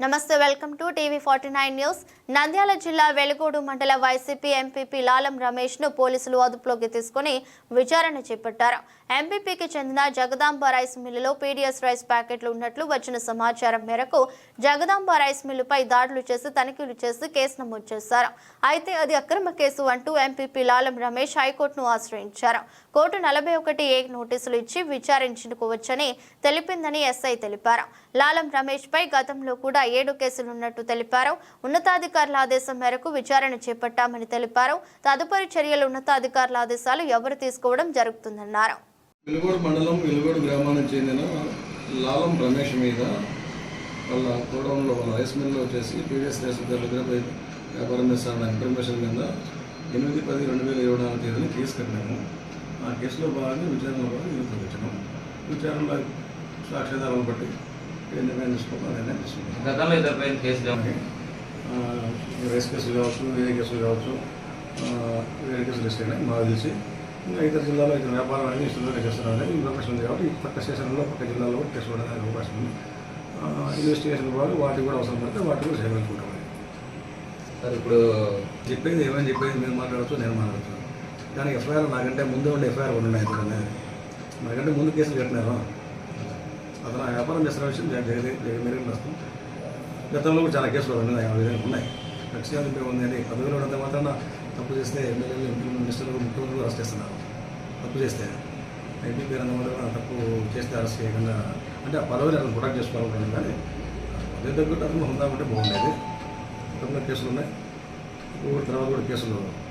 నమస్తే welcome to TV forty nine news. Nandyal జిల్లా వెలుగోడు మండల వైసీపీ ఎంపీపీ లాలం రమేష్ను పోలీసులు అదుపులోకి తీసుకుని విచారణ చేపట్టారు. ఎంపీపీకి చెందిన జగదాంబ రైస్ మిల్లులో పీడీఎస్ రైస్ ప్యాకెట్లు ఉన్నట్లు వచ్చిన సమాచారం మేరకు జగదాంబ రైస్ మిల్లుపై దాడులు చేసి తనిఖీలు చేసి కేసు నమోదు చేశారు. అయితే అది అక్రమ కేసు అంటూ ఎంపీపీ లాలం రమేష్ హైకోర్టును ఆశ్రయించారు. కోర్టు నలభై ఒకటి ఏ నోటీసులు ఇచ్చి విచారించుకోవచ్చని తెలిపిందని ఎస్ఐ తెలిపారు. లాలం రమేష్ పై గతంలో కూడా ఏడు కేసులున్నట్టు తెలిపారు. ఉన్నతాధికారుల ఆదేశం మేరకు విచారణ చేపట్టామని తెలిపారు. తదుపరి చర్యలు ఉన్నతాధికారుల ఆదేశాలు ఎవరు తీసుకోవడం జరుగుతుందన్నారు. వెలుగోడు మండలం వెలుగోడు గ్రామానికి చెందిన లాలం రమేష్ మీద వాళ్ళ గోడౌన్లో వాళ్ళ రైస్ మిల్లో వచ్చేసి పీడిఎస్ రైస్ దగ్గర వ్యాపారం చేస్తారన్న ఇన్ఫర్మేషన్ మీద ఎనిమిది పది రెండు వేల ఇరవై నాలుగు తేదీని కేసు కట్టినాము. ఆ కేసులో భాగంగా విచారణలో భాగంగా ఇరుకు వచ్చాము విచారణలో సాక్ష్యాధారాలను బట్టి నిర్ణయం తీసుకోవాలో ఆ నిర్ణయం? ఆ, రైస్ కేసులు కావచ్చు వేరే కేసులు కావచ్చు వేరే కేసులు రిజిస్టర్ అయినాయి మాకు తెలిసి. ఇంకా ఇతర జిల్లాలో ఇతర వ్యాపారం అనేది ఇష్టంగా చేస్తున్నారు ఇన్ఫర్మేషన్ ఉంది కాబట్టి ఈ పక్క స్టేషన్లో పక్క జిల్లాలో కూడా కేసు పడడానికి అవకాశం ఉంది. ఇన్వెస్టిగేషన్ వాళ్ళు వాటికి కూడా అవసరం పడితే వాటికి కూడా చేయగలుగుతాం సార్ ఇప్పుడు చెప్పేది ఏమని చెప్పేది మీరు మాట్లాడచ్చు నేను మాట్లాడుతున్నాను కానీ ఎఫ్ఐఆర్ నాకంటే ముందే ఉండే ఎఫ్ఐఆర్ కూడా ఉన్నాయి నాకంటే ముందు కేసులు కట్టినారు. అతను ఆ వ్యాపారం చేస్తున్న విషయం జగ జగ- జగమెరిగిన నష్టం గతంలో కూడా చాలా కేసులు ఉన్నాయి ఆ విధంగా ఉన్నాయి. లక్ష్యాలు ఇంపే ఉంది అని పదవిలో ఉన్నంత మాత్రాన తప్పు చేస్తే ఎమ్మెల్యేలు ఎంపీ మినిస్టర్లు ముఖ్యమంత్రులు అరెస్ట్ చేస్తున్నారు. తప్పు చేస్తే. ఎంపీ పేరు అన్న తప్పు చేస్తే అరెస్ట్ చేయకుండా అంటే ఆ పదవిని అతను ప్రొటెక్ట్ చేసుకోవాలని కానీ అదే దగ్గర అతను హుందా ఉంటే బాగుండేది. గతంలో కేసులు ఉన్నాయి. ఇప్పుడు తర్వాత కూడా కేసులు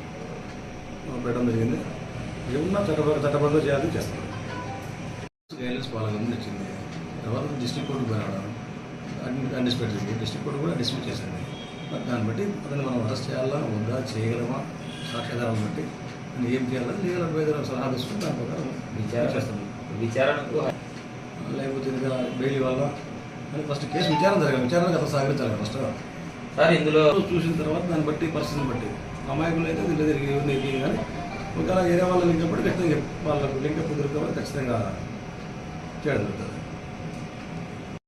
పెట్టడం జరిగింది. ఏమన్నా చట్టబద్ధ చట్టబద్ధ చేయాలని చేస్తున్నారు గైడ్లైన్స్ పాలన వచ్చింది తర్వాత డిస్ట్రిక్ట్ కోర్టుకు పోయినాడు? అన్డిస్పెక్ట్ జరిగింది డిస్ట్రిక్ట్ కోర్టు కూడా డిస్మిస్ చేసింది దాన్ని బట్టి అతన్ని మనం అరెస్ట్ చేయాలా? వద్దా? చేయగలమా? సాక్ష్యాధారాలను బట్టి అని ఏం చేయాలా? లీగల్ అడ్వైజర్ సలహా తీసుకుని దాని ప్రకారం విచారణ చేస్తాం విచారణకు లేకపోతే ఇంకా బెయిల్ వల్ల అని ఫస్ట్ కేసు విచారణ జరగాలి. విచారణకు అతను సహకరించాలి ఫస్ట్ సార్ ఇందులో చూసిన తర్వాత దాన్ని బట్టి పరిస్థితిని బట్టి అమాయకులు అయితే దీంట్లో తిరిగి కానీ ఒకవేళ వేరే వాళ్ళ లింక్ అప్పుడు ఖచ్చితంగా వాళ్ళకు లింక్ కుదురుకోవాలి ఖచ్చితంగా 这子的。